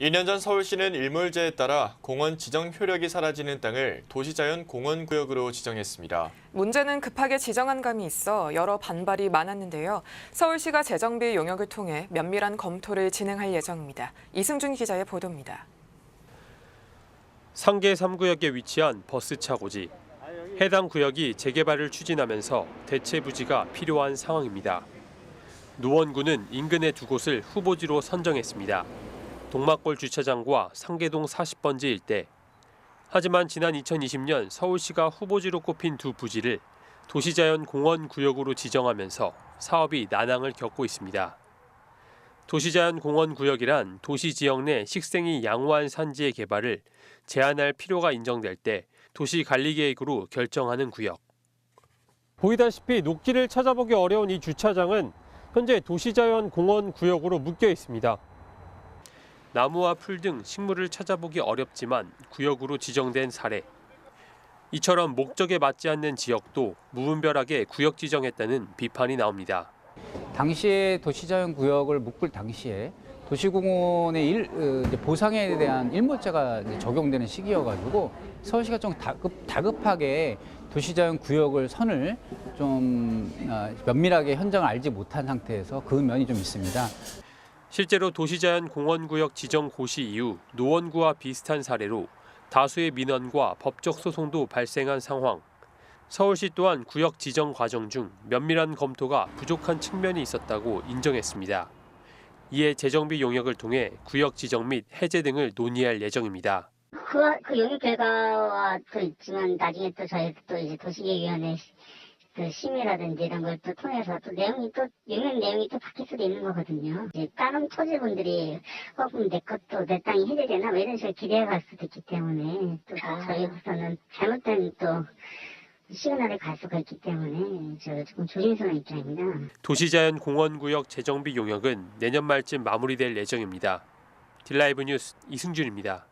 2년 전 서울시는 일몰제에 따라 공원 지정 효력이 사라지는 땅을 도시자연 공원구역으로 지정했습니다. 문제는 급하게 지정한 감이 있어 여러 반발이 많았는데요. 서울시가 재정비 용역을 통해 면밀한 검토를 진행할 예정입니다. 이승준 기자의 보도입니다. 상계 3구역에 위치한 버스 차고지. 해당 구역이 재개발을 추진하면서 대체 부지가 필요한 상황입니다. 노원구는 인근의 두 곳을 후보지로 선정했습니다. 동막골 주차장과 상계동 40번지 일대. 하지만 지난 2020년 서울시가 후보지로 꼽힌 두 부지를 도시자연 공원 구역으로 지정하면서 사업이 난항을 겪고 있습니다. 도시자연 공원 구역이란 도시 지역 내 식생이 양호한 산지의 개발을 제한할 필요가 인정될 때 도시 관리 계획으로 결정하는 구역. 보이다시피 녹지를 찾아보기 어려운 이 주차장은 현재 도시자연 공원 구역으로 묶여 있습니다. 나무와 풀 등 식물을 찾아보기 어렵지만 구역으로 지정된 사례. 이처럼 목적에 맞지 않는 지역도 무분별하게 구역 지정했다는 비판이 나옵니다. 당시에 도시자연 구역을 묶을 당시에 도시공원의 일, 어, 보상에 대한 일몰제가 적용되는 시기여가지고 서울시가 좀 다급, 다급하게 도시자연 구역을 선을 좀 어, 면밀하게 현장을 알지 못한 상태에서 그 면이 좀 있습니다. 실제로 도시자연 공원구역 지정 고시 이후 노원구와 비슷한 사례로 다수의 민원과 법적 소송도 발생한 상황. 서울시 또한 구역 지정 과정 중 면밀한 검토가 부족한 측면이 있었다고 인정했습니다. 이에 재정비 용역을 통해 구역 지정 및 해제 등을 논의할 예정입니다. 그, 그 용역 결과와 또 있지만 나중에 또 저희 또 이제 도시계획위원회 시- 그 심의라든지 이런 걸 또 통해서 또 내용이 또 용역 내용이 또 바뀔 수도 있는 거거든요. 이제 다른 토지분들이 어 그럼 내 것도 내 땅이 해제되나 뭐 이런 식으로 기대해 갈 수도 있기 때문에 또 저희로서는 잘못된 또 시그널을 갈 수가 있기 때문에 저 조금 조심스러운 입장입니다. 도시자연 공원구역 재정비 용역은 내년 말쯤 마무리될 예정입니다. 딜라이브 뉴스 이승준입니다.